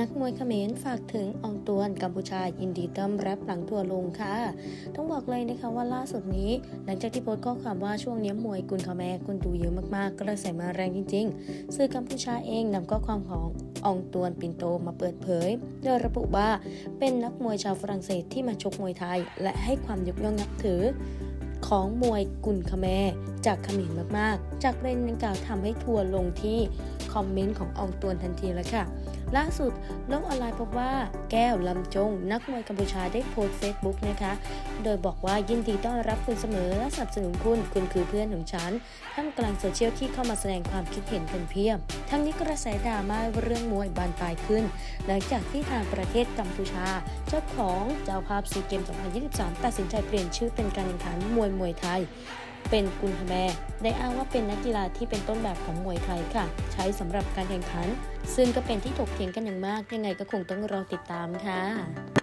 นักมวยเขมรฝากถึงอองตวนกัมพูชายินดีต้อนรับหลังทัวร์ลงค่ะ ต้องบอกเลยนะคะว่าล่าสุดนี้ หลังจากที่โพสต์ข้อความว่าช่วงนี้มวยกุนคาแมคนดูเยอะมากๆก็เลยใสมาแรงจริงๆ สื่อกัมพูชาเองนำข้อความของอองตวนปินโตมาเปิดเผย โดยระบุว่าเป็นนักมวยชาวฝรั่งเศสที่มาชกมวยไทย และให้ความยกย่องนับถือของมวยกุนคาแมจากเขมรมากๆ จากประเด็นดังกล่าวทำให้ทัวร์ลงที่ คอมเมนต์ของอองตวนทันทีแล้วค่ะ ล่าสุดโลกออนไลน์พบว่าแก้วลำจง นักมวยกัมพูชาได้โพสต์เฟซบุ๊กนะคะ โดยบอกว่ายินดีต้อนรับคุณเสมอและสนับสนุนคุณ คุณคือเพื่อนของฉัน ท่ามกลางโซเชียลที่เข้ามาแสดงความคิดเห็นเป็นเพียบ ทั้งนี้กระแสดราม่าเรื่องมวยบานปลายขึ้น หลังจากที่ทางประเทศกัมพูชา เจ้าของเจ้าภาพซีเกม 2023 ตัดสินใจเปลี่ยนชื่อเป็นการแข่งขันมวยมวยไทย เป็นกุนฮแมได้อ้างว่าเป็นนักกีฬาที่เป็นต้นแบบของมวยไทยค่ะ ใช้สำหรับการแข่งขัน ซึ่งก็เป็นที่ถกเถียงกันอย่างมากยังไงก็คงต้องรอติดตามค่ะ